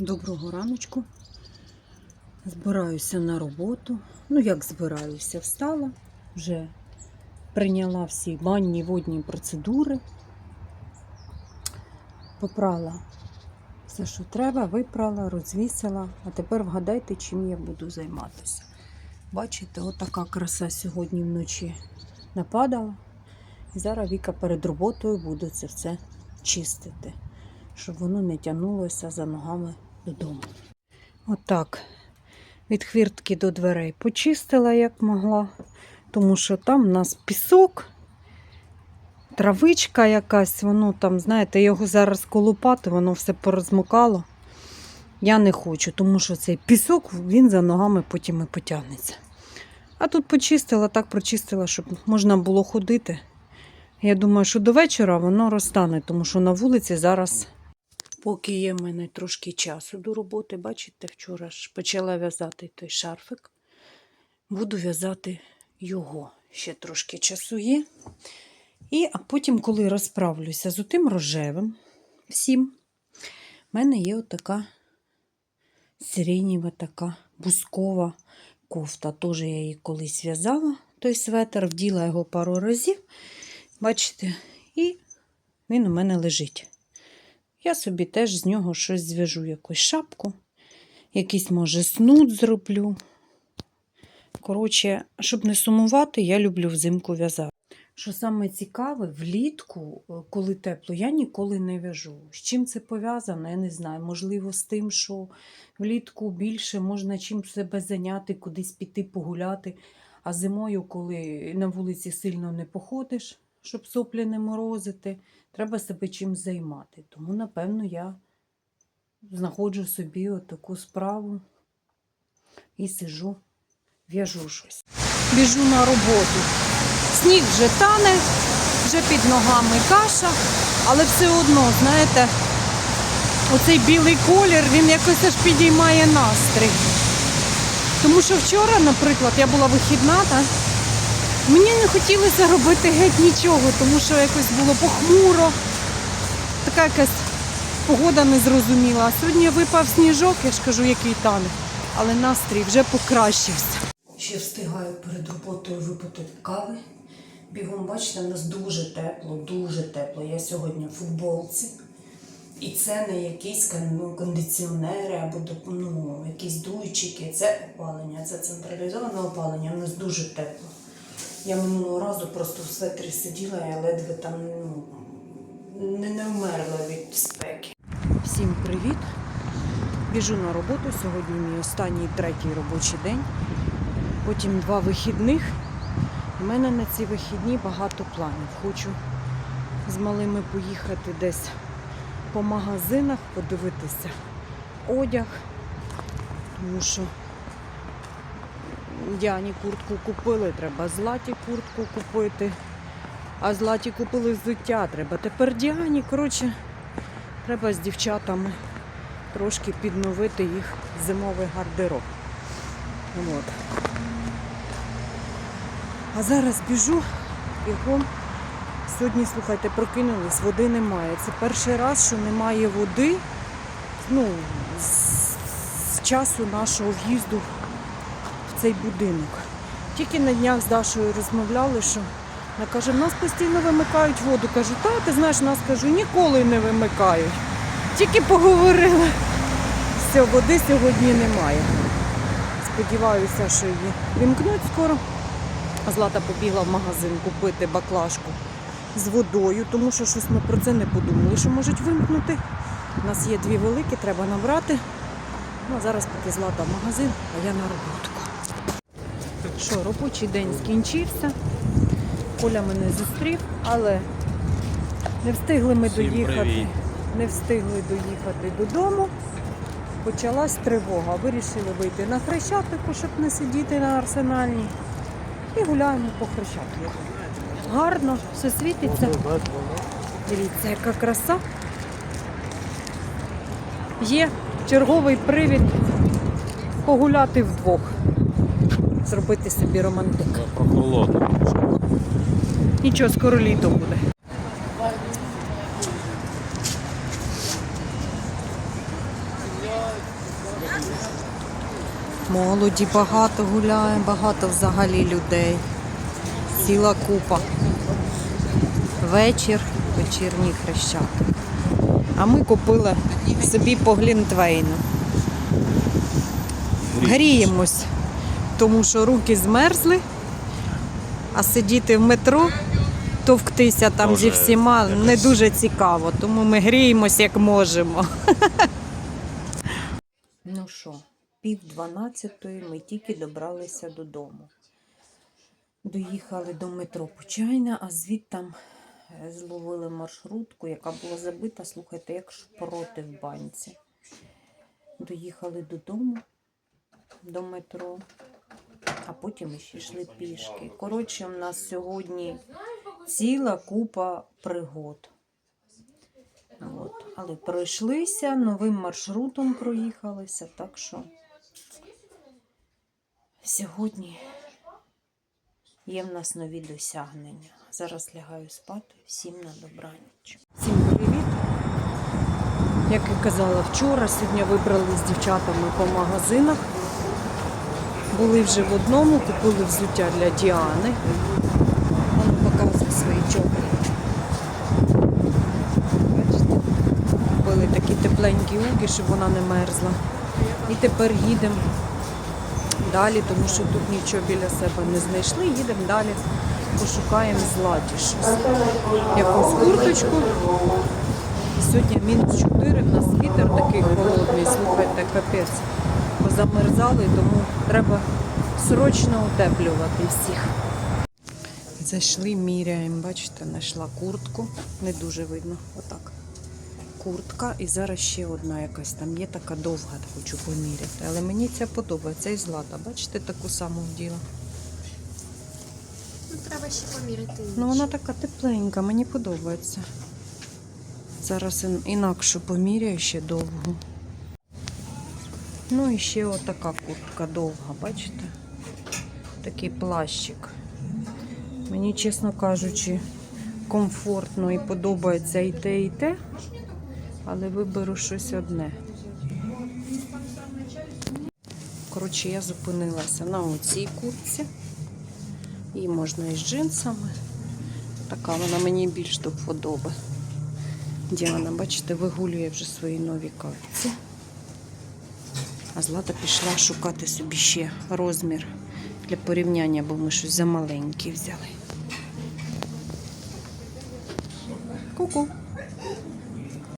Доброго раночку. Збираюся на роботу. Ну, як збираюся, встала, вже прийняла всі банні водні процедури, попрала все, що треба, випрала, розвісила. А тепер вгадайте, чим я буду займатися. Бачите, отака краса сьогодні вночі нападала. І зараз Віка перед роботою буде це все чистити, щоб воно не тягнулося за ногами додому. Отак. Від хвіртки до дверей почистила, як могла, тому що там в нас пісок, травичка якась, воно там, знаєте, його зараз колупати, воно все порозмокало. Я не хочу, тому що цей пісок він за ногами потім і потягнеться. А тут почистила, так прочистила, щоб можна було ходити. Я думаю, що до вечора воно розтане, тому що на вулиці зараз, поки є в мене трошки часу до роботи, бачите, вчора ж почала в'язати той шарфик. Буду в'язати його. Ще трошки часу є. І а потім, коли розправлюся з отим рожевим всім, в мене є отака сиренєва така бускова кофта. Теж я її колись в'язала, той светр, вділа його пару разів. Бачите, і він у мене лежить. Я собі теж з нього щось зв'яжу, якусь шапку, якийсь, може, снуд зроблю. Коротше, щоб не сумувати, я люблю взимку в'язати. Що саме цікаве, влітку, е, коли тепло, я ніколи не в'яжу. З чим це пов'язано, я не знаю. Можливо, з тим, що влітку більше можна чим себе зайняти, кудись піти погуляти. А зимою, коли на вулиці сильно не походиш, щоб соплі не морозити, треба себе чим займати. Тому, напевно, я знаходжу собі таку справу і сижу, в'яжу щось. Біжу на роботу. Сніг вже тане, вже під ногами каша, але все одно, знаєте, оцей білий колір, він якось аж підіймає настрій. Тому що вчора, наприклад, я була вихідна, так? Мені не хотілося робити геть нічого, тому що якось було похмуро, така якась погода незрозуміла. А сьогодні випав сніжок, я ж кажу, який тане, але настрій вже покращився. Ще встигаю перед роботою випити кави. Бігом, бачите, в нас дуже тепло, дуже тепло. Я сьогодні в футболці. І це не якісь ну, кондиціонери або ну, якісь дуйчики. Це опалення, це централізоване опалення. У нас дуже тепло. Я минулого разу просто в светрі сиділа, я ледве там ну, не, не вмерла від спеки. Всім привіт! Біжу на роботу. Сьогодні мій останній третій робочий день. Потім два вихідних. У мене на ці вихідні багато планів. Хочу з малими поїхати десь по магазинах, подивитися одяг, тому що Діані куртку купили, треба златі куртку купити. А златі купили взуття, треба тепер Діані. Коротше, треба з дівчатами трошки підновити їх зимовий гардероб. От. А зараз біжу бігом. Сьогодні, слухайте, прокинулись, води немає. Це перший раз, що немає води ну, з, часу нашого в'їзду цей будинок. Тільки на днях з Дашою розмовляли, що вона каже, нас постійно вимикають воду. Кажу, та ти знаєш, нас кажу, ніколи не вимикають. Тільки поговорила. Все, води сьогодні немає. Сподіваюся, що її вімкнуть скоро. Злата побігла в магазин купити баклажку з водою, тому що щось ми про це не подумали, що можуть вимкнути. У нас є дві великі, треба набрати. Ну, а зараз поки Злата в магазин, а я на роботку. Що, робочий день скінчився. Коля мене зустрів, але не встигли ми Всім доїхати. привіт. Не встигли доїхати додому. Почалась тривога. Вирішили вийти на хрещатику, щоб не сидіти на арсенальній. І гуляємо по хрещатику. Гарно, все світиться. Дивіться, яка краса. Є черговий привід погуляти вдвох. Зробити собі романтик. Прохолодно. Нічого, скоро літо буде. Молоді багато гуляє, багато взагалі людей. Ціла купа. Вечір, вечірній хрещат. А ми купили собі по Глінтвейну. Гріємось, тому що руки змерзли, а сидіти в метро, товктися там зі всіма якось. не дуже цікаво, тому ми гріємось як можемо. Ну що, пів дванадцятої ми тільки добралися додому. Доїхали до метро Почайна, а звідтам е, зловили маршрутку, яка була забита, слухайте, як шпроти в банці. Доїхали додому, до метро, а потім ще йшли пішки. Коротше, у нас сьогодні ціла купа пригод. От. Але пройшлися, новим маршрутом проїхалися, так що сьогодні є в нас нові досягнення. Зараз лягаю спати. Всім на добраніч. Всім привіт! Як і казала вчора, сьогодні вибрали з дівчатами по магазинах. Були вже в одному, купили взуття для Діани. Вона показує свої чоботи. Бачите? Купили такі тепленькі уги, щоб вона не мерзла. І тепер їдемо далі, тому що тут нічого біля себе не знайшли. Їдемо далі, пошукаємо златі щось. Якусь курточку. Сьогодні мінус 4, в нас вітер такий холодний, слухайте, капець. Позамерзали, тому треба срочно утеплювати всіх. Зайшли, міряємо, бачите, знайшла куртку. Не дуже видно. Отак. Куртка і зараз ще одна якась там є така довга, хочу поміряти. Але мені ця подобається і злата. Бачите, таку саму вділа. Ну, треба ще поміряти. Ну вона така тепленька, мені подобається. Зараз інакше поміряю ще довгу. Ну і ще отака куртка довга, бачите? Такий плащик. Мені, чесно кажучи, комфортно і подобається і те, і те, але виберу щось одне. Коротше, я зупинилася на оцій куртці. Її можна із джинсами. Така вона мені більш до вподоби. Діана, бачите, вигулює вже свої нові капці. А Злата пішла шукати собі ще розмір для порівняння, бо ми щось замаленькі взяли. Ку-ку.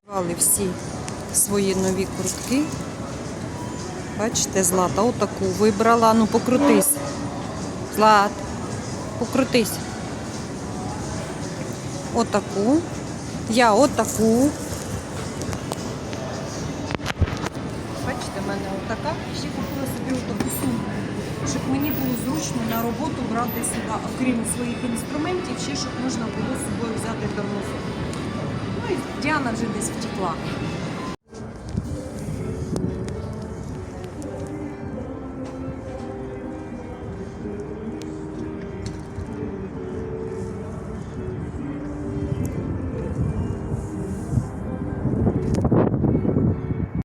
Брали всі свої нові куртки. Бачите, Злата, отаку вибрала. Ну, покрутись. Злат, покрутись. Отаку. Я отаку. Бачите, мене ще купила собі таку сумку, щоб мені було зручно на роботу брати сюди, окрім своїх інструментів, ще щоб можна було з собою взяти тормозок. Ну і Діана вже десь втекла.